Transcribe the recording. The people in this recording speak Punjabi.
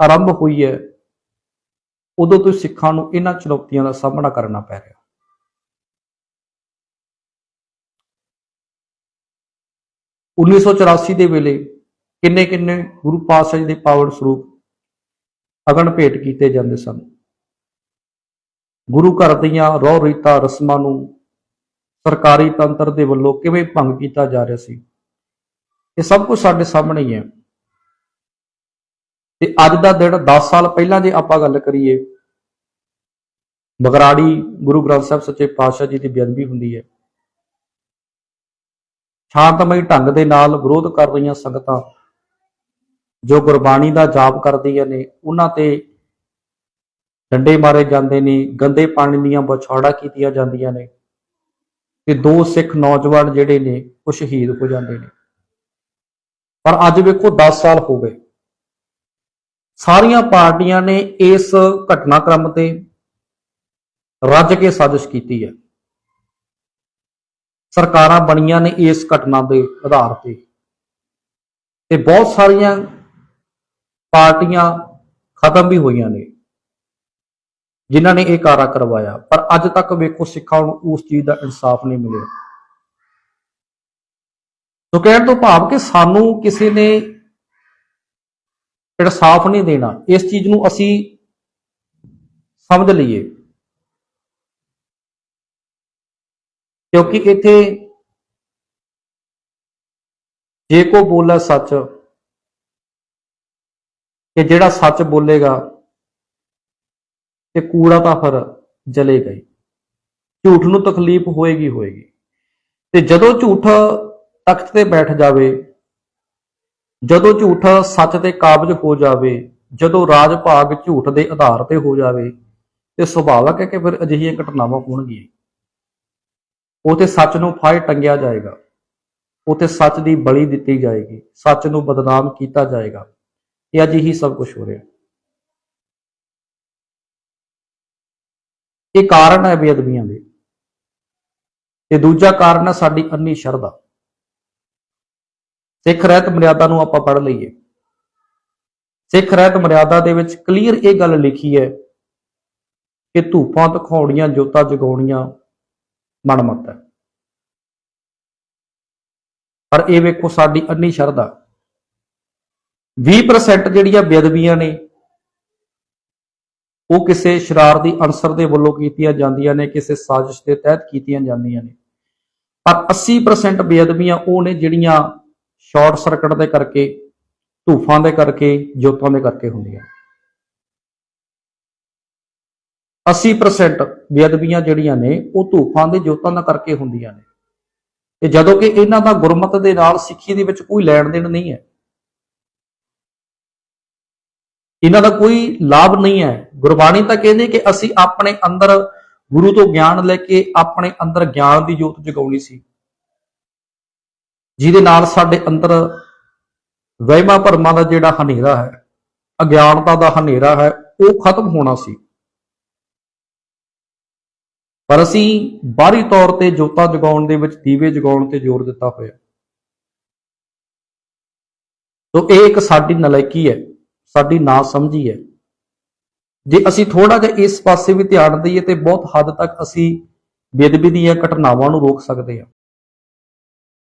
ਆਰੰਭ ਹੋਈ ਹੈ, ਉਦੋਂ ਤੋਂ ਸਿੱਖਾਂ ਨੂੰ ਇਹਨਾਂ ਚੁਣੌਤੀਆਂ ਦਾ ਸਾਹਮਣਾ ਕਰਨਾ ਪੈ ਰਿਹਾ। 1984 ਦੇ ਵੇਲੇ ਕਿੰਨੇ ਕਿੰਨੇ ਗੁਰੂ ਪਾਤਸ਼ਾਹ ਜੀ ਦੇ ਪਾਵਨ ਸਰੂਪ ਅਗਨ ਭੇਟ ਕੀਤੇ ਜਾਂਦੇ ਸਨ। ਗੁਰੂ ਘਰ ਦੀਆਂ ਰੋਹ ਰੀਤਾਂ, ਰਸਮਾਂ ਨੂੰ ਸਰਕਾਰੀ ਤੰਤਰ ਦੇ ਵੱਲੋਂ ਕਿਵੇਂ ਭੰਗ ਕੀਤਾ ਜਾ ਰਿਹਾ ਸੀ, ਇਹ ਸਭ ਕੁਝ ਸਾਡੇ ਸਾਹਮਣੇ ਹੀ ਹੈ। ਤੇ ਅੱਜ ਦਾ ਦਿਨ 10 ਸਾਲ ਪਹਿਲਾਂ ਜੇ ਆਪਾਂ ਗੱਲ ਕਰੀਏ ਬਗਰਾੜੀ ਗੁਰੂ ਗ੍ਰੰਥ ਸਾਹਿਬ ਸੱਚੇ ਪਾਤਸ਼ਾਹ ਜੀ ਦੀ ਬੇਅਦਬੀ ਹੁੰਦੀ ਹੈ। ਸ਼ਾਂਤਮਈ ਢੰਗ ਦੇ ਨਾਲ ਵਿਰੋਧ ਕਰ ਰਹੀਆਂ ਸੰਗਤਾਂ ਜੋ ਗੁਰਬਾਣੀ ਦਾ ਜਾਪ ਕਰਦੀਆਂ ਨੇ, ਉਹਨਾਂ ਤੇ ਡੰਡੇ ਮਾਰੇ ਜਾਂਦੇ ਨੇ, ਗੰਦੇ ਪਾਣੀ ਦੀਆਂ ਬਛਾੜਾ ਕੀਤੀਆਂ ਜਾਂਦੀਆਂ ਨੇ ਤੇ ਦੋ ਸਿੱਖ ਨੌਜਵਾਨ ਜਿਹੜੇ ਨੇ ਉਹ ਸ਼ਹੀਦ ਹੋ ਜਾਂਦੇ ਨੇ। ਪਰ ਅੱਜ ਵੇਖੋ 10 ਸਾਲ ਹੋ ਗਏ। ਸਾਰੀਆਂ ਪਾਰਟੀਆਂ ਨੇ ਇਸ ਘਟਨਾਕ੍ਰਮ ਤੇ ਰੱਜ ਕੇ ਸਾਜ਼ਿਸ਼ ਕੀਤੀ ਹੈ। ਸਰਕਾਰਾਂ ਬਣੀਆਂ ਨੇ ਇਸ ਘਟਨਾ ਦੇ ਆਧਾਰ ਤੇ। ਤੇ ਬਹੁਤ ਸਾਰੀਆਂ ਪਾਰਟੀਆਂ ਖਤਮ ਵੀ ਹੋਈਆਂ ਨੇ, ਜਿਨ੍ਹਾਂ ਨੇ ਇਹ ਕਾਰਾ ਕਰਵਾਇਆ। ਪਰ ਅੱਜ ਤੱਕ ਵੇਖੋ ਸਿੱਖਾਂ ਨੂੰ ਉਸ ਚੀਜ਼ ਦਾ ਇਨਸਾਫ ਨਹੀਂ ਮਿਲਿਆ। ਸੋ ਕਹਿਣ ਤੋਂ ਭਾਵ ਕਿ ਸਾਨੂੰ ਕਿਸੇ ਨੇ ਇਨਸਾਫ ਨਹੀਂ ਦੇਣਾ, ਇਸ ਚੀਜ਼ ਨੂੰ ਅਸੀਂ ਸਮਝ ਲਈਏ। ਕਿਉਂਕਿ ਇੱਥੇ ਜੇ ਕੋ ਬੋਲਾ ਸੱਚ ਕਿ ਜਿਹੜਾ ਸੱਚ ਬੋਲੇਗਾ, ਤੇ ਕੂੜਾ ਤਾਂ ਫਿਰ ਜਲੇਗਾ ਹੀ। ਝੂਠ ਨੂੰ ਤਕਲੀਫ ਹੋਏਗੀ ਹੋਏਗੀ। ਤੇ ਜਦੋਂ ਝੂਠ ਤਖਤ ਤੇ ਬੈਠ ਜਾਵੇ ਜਦੋਂ ਝੂਠ ਸੱਚ ਤੇ ਕਾਬਜ ਹੋ ਜਾਵੇ, ਜਦੋਂ ਰਾਜ ਭਾਗ ਝੂਠ ਦੇ ਆਧਾਰ ਤੇ ਹੋ ਜਾਵੇ, ਤੇ ਸੁਭਾਵਕ ਹੈ ਕਿ ਫਿਰ ਅਜਿਹੀਆਂ ਘਟਨਾਵਾਂ ਹੋਣਗੀਆਂ। ਉਥੇ ਸੱਚ ਨੂੰ ਫਾਇ ਟੰਗਿਆ ਜਾਏਗਾ। ਉਥੇ ਸੱਚ ਦੀ ਬਲੀ ਦਿੱਤੀ ਜਾਏਗੀ। ਸੱਚ ਨੂੰ ਬਦਨਾਮ ਕੀਤਾ ਜਾਏਗਾ। ਇਹ ਅੱਜ ਹੀ ਸਭ ਕੁਝ ਹੋ ਰਿਹਾ। ਇਹ ਕਾਰਨ ਹੈ ਬੇਅਦਬੀਆਂ ਦੇ। ਤੇ ਦੂਜਾ ਕਾਰਨ ਹੈ ਸਾਡੀ ਅੰਨੀ ਸ਼ਰਧਾ। ਸਿੱਖ ਰਹਿਤ ਮਰਿਆਦਾ ਨੂੰ ਆਪਾਂ ਪੜ੍ਹ ਲਈਏ। ਸਿੱਖ ਰਹਿਤ ਮਰਿਆਦਾ ਦੇ ਵਿੱਚ ਕਲੀਅਰ ਇਹ ਗੱਲ ਲਿਖੀ ਹੈ ਕਿ ਧੂਪਾਂ ਦਿਖਾਉਣੀਆਂ ਜੋਤਾਂ ਜਗਾਉਣੀਆਂ ਮਨਮਤ ਹੈ। ਪਰ ਇਹ ਵੇਖੋ ਸਾਡੀ ਅੰਨੀ ਸ਼ਰਧਾ। 20% ਜਿਹੜੀਆਂ ਬੇਅਦਬੀਆਂ ਨੇ, ਉਹ ਕਿਸੇ ਸ਼ਰਾਰਤੀ ਅਨਸਰ ਦੇ ਵੱਲੋਂ ਕੀਤੀਆਂ ਜਾਂਦੀਆਂ ਨੇ, ਕਿਸੇ ਸਾਜ਼ਿਸ਼ ਦੇ ਤਹਿਤ ਕੀਤੀਆਂ ਜਾਂਦੀਆਂ ਨੇ। ਪਰ 80% ਬੇਅਦਬੀਆਂ ਉਹ ਨੇ ਜਿਹੜੀਆਂ ਸ਼ਾਰਟ ਸਰਕਟ ਦੇ ਕਰਕੇ, ਧੂਫਾਂ ਦੇ ਕਰਕੇ, ਜੋਤਾਂ ਦੇ ਕਰਕੇ ਹੁੰਦੀਆਂ 80% ਬੇਅਦਬੀਆਂ ਜਿਹੜੀਆਂ ਨੇ, ਉਹ ਧੂਫਾਂ ਦੇ ਜੋਤਾਂ ਦਾ ਕਰਕੇ ਹੁੰਦੀਆਂ ਨੇ। ਤੇ ਜਦੋਂ ਕਿ ਇਹਨਾਂ ਦਾ ਗੁਰਮਤ ਦੇ ਨਾਲ ਸਿੱਖੀ ਦੇ ਵਿੱਚ ਕੋਈ ਲੈਣ ਦੇਣ ਨਹੀਂ ਹੈ। ਇਹਨਾਂ ਦਾ ਕੋਈ ਲਾਭ ਨਹੀਂ ਹੈ। ਗੁਰਬਾਣੀ ਤਾਂ ਕਹਿੰਦੀ ਕਿ ਅਸੀਂ ਆਪਣੇ ਅੰਦਰ ਗੁਰੂ ਤੋਂ ਗਿਆਨ ਲੈ ਕੇ ਆਪਣੇ ਅੰਦਰ ਗਿਆਨ ਦੀ ਜੋਤ ਜਗਾਉਣੀ ਸੀ। ਜਿਹਦੇ ਨਾਲ ਸਾਡੇ ਅੰਦਰ ਵਹਿਮਾਂ ਭਰਮਾਂ ਦਾ ਜਿਹੜਾ ਹਨੇਰਾ ਹੈ, ਅਗਿਆਨਤਾ ਦਾ ਹਨੇਰਾ ਹੈ, ਉਹ ਖਤਮ ਹੋਣਾ ਸੀ। ਪਰ ਅਸੀਂ ਬਾਹਰੀ ਤੌਰ ਤੇ ਜੋਤਾਂ ਜਗਾਉਣ ਦੇ ਵਿੱਚ, ਦੀਵੇ ਜਗਾਉਣ ਤੇ ਜ਼ੋਰ ਦਿੱਤਾ ਹੋਇਆ। ਸੋ ਇਹ ਇੱਕ ਸਾਡੀ ਨਲਾਇਕੀ ਹੈ, ਸਾਡੀ ਨਾ ਸਮਝੀ ਹੈ। ਜੇ ਅਸੀਂ ਥੋੜਾ ਜਿਹਾ ਇਸ ਪਾਸੇ ਵੀ ਧਿਆਨ ਦਈਏ, ਤੇ ਬਹੁਤ ਹੱਦ ਤੱਕ ਅਸੀਂ ਬੇਦਬੀ ਦੀਆਂ ਘਟਨਾਵਾਂ ਨੂੰ ਰੋਕ ਸਕਦੇ ਹਾਂ।